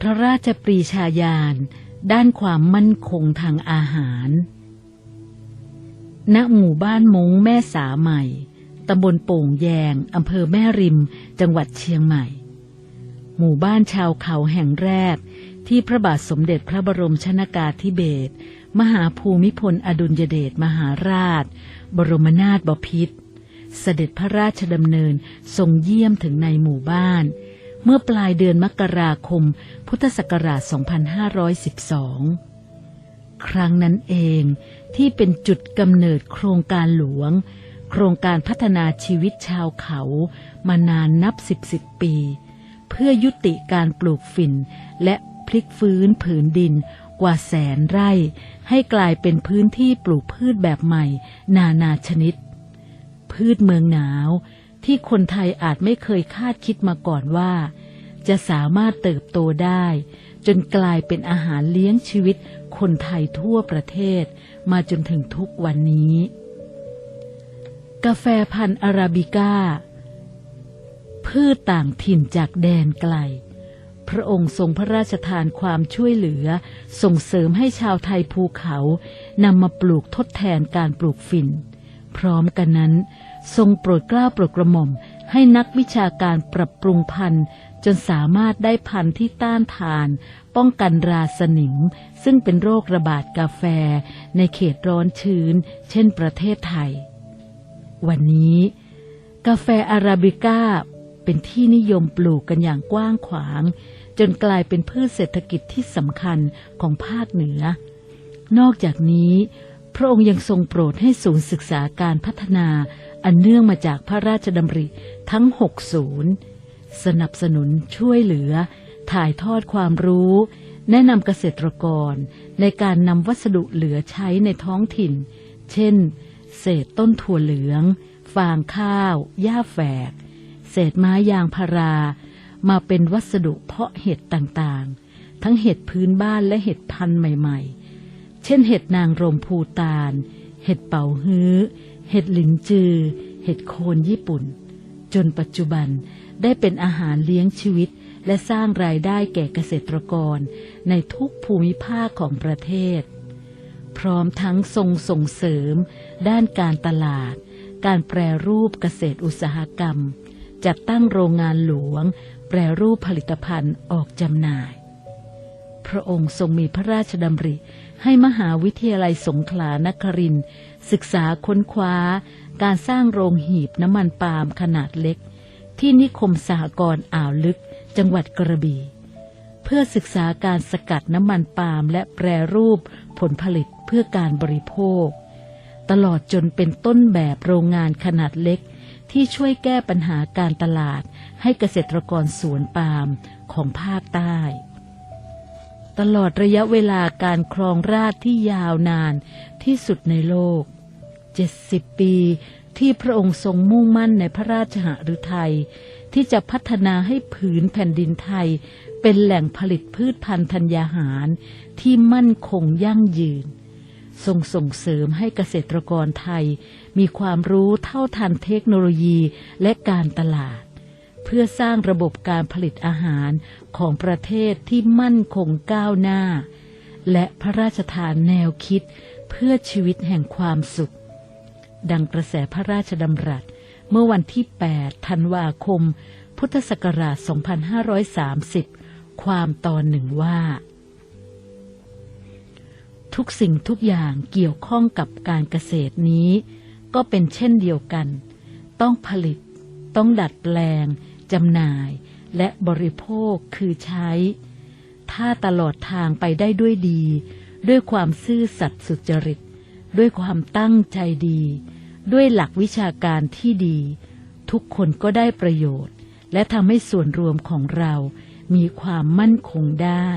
พระราชปรีชาญาณด้านความมั่นคงทางอาหาร ณ หมู่บ้านมงแม่สาใหม่ ตำบลโป่งแยง อำเภอแม่ริม จังหวัดเชียงใหม่ หมู่บ้านชาวเขาแห่งแรก ที่พระบาทสมเด็จพระบรมชนากาธิเบศร มหาภูมิพลอดุลยเดชมหาราช บรมนาถบพิตร เสด็จพระราชดำเนินทรงเยี่ยมถึงในหมู่บ้าน เมื่อปลายเดือนมกราคม พุทธศักราช 2512 ครั้งนั้นเองที่เป็นจุดกำเนิดโครงการหลวง โครงการพัฒนาชีวิตชาวเขามานานนับสิบสิบปี เพื่อยุติการปลูกฝิ่น และพลิกฟื้นผืนดินกว่าแสนไร่ ให้กลายเป็นพื้นที่ปลูกพืชแบบใหม่ นานาชนิด พืชเมืองหนาว ที่คนไทยอาจไม่เคยคาดคิดมาก่อนว่า จะสามารถเติบโตได้ จนกลายเป็นอาหารเลี้ยงชีวิตคนไทยทั่วประเทศ มาจนถึงทุกวันนี้ กาแฟพันธุ์อาราบิก้า พืชต่างถิ่นจากแดนไกล พระองค์ทรงพระราชทานความช่วยเหลือ ส่งเสริมให้ชาวไทยภูเขานำมาปลูกทดแทนการปลูกฝิ่น พร้อมกันนั้น ทรงโปรดกล้าโปรดกระหม่อมให้นักวิชาการปรับปรุงพันธุ์ จนสามารถได้พันธุ์ที่ต้านทาน ป้องกันราสนิม ซึ่งเป็นโรคระบาดกาแฟ ในเขตร้อนชื้น เช่นประเทศไทย วันนี้ กาแฟอาราบิก้าเป็นที่นิยมปลูกกันอย่างกว้างขวาง จนกลายเป็นพืชเศรษฐกิจที่สำคัญของภาคเหนือ นอกจากนี้ พระองค์ยังทรงโปรดให้ศูนย์ศึกษาการพัฒนาอันเนื่องมาจากพระราชดำริทั้ง6ศูนย์สนับสนุนช่วยเหลือ ถ่ายทอดความรู้ แนะนำเกษตรกร ในการนำวัสดุเหลือใช้ในท้องถิ่น เช่น เศษต้นถั่วเหลือง ฟางข้าว หญ้าแฝก เศษไม้ยางพารา มาเป็นวัสดุเพาะเห็ดต่างๆ ทั้งเห็ดพื้นบ้านและเห็ดพันธุ์ใหม่ ๆ เช่นเห็ดนางรมภูตาลเห็ดเป่าฮื้อ เห็ดหลินจือ เห็ดโคนญี่ปุ่น จนปัจจุบันได้เป็นอาหารเลี้ยงชีวิต และสร้างรายได้แก่เกษตรกร ในทุกภูมิภาคของประเทศ พร้อมทั้งทรงส่งเสริม ด้านการตลาด การแปรรูปเกษตรอุตสาหกรรม จัดตั้งโรงงานหลวง แปรรูปผลิตภัณฑ์ออกจำหน่าย พระองค์ทรงมีพระราชดำริ ให้มหาวิทยาลัยสงขลานครินทร์ศึกษาค้นคว้า การสร้างโรงหีบน้ำมันปาล์มขนาดเล็ก ที่นิคมสหกรณ์อ่าวลึกจังหวัดกระบี่ เพื่อศึกษาการสกัดน้ำมันปาล์มและแปรรูปผลผลิตเพื่อการบริโภค ตลอดจนเป็นต้นแบบโรงงานขนาดเล็ก ที่ช่วยแก้ปัญหาการตลาดให้เกษตรกรสวนปาล์มของภาคใต้ ตลอดระยะเวลาการครองราชที่ยาวนานที่สุดในโลก 70 ปีที่พระองค์ทรงมุ่งมั่นในพระราชหฤทัยที่จะพัฒนาให้ผืนแผ่นดินไทย เป็นแหล่งผลิตพืชพันธุ์ธัญญาหารที่มั่นคงยั่งยืน ทรงส่งเสริมให้เกษตรกรไทย มีความรู้เท่าทันเทคโนโลยีและการตลาด เพื่อสร้างระบบการผลิตอาหารของประเทศที่มั่นคงก้าวหน้า และพระราชทานแนวคิดเพื่อชีวิตแห่งความสุข ดังกระแสพระราชดำรัสเมื่อวันที่ 8 ธันวาคม พุทธศักราช 2530 ความตอนหนึ่งว่า ทุกสิ่งทุกอย่างเกี่ยวข้องกับการเกษตรนี้ ก็เป็นเช่นเดียวกัน ต้องผลิต ต้องดัดแปลง จำหน่าย และบริโภคคือใช้ ถ้าตลอดทางไปได้ด้วยดี ด้วยความซื่อสัตย์สุจริต ด้วยความตั้งใจดี ด้วยหลักวิชาการที่ดี ทุกคนก็ได้ประโยชน์ และทำให้ส่วนรวมของเรามีความมั่นคงได้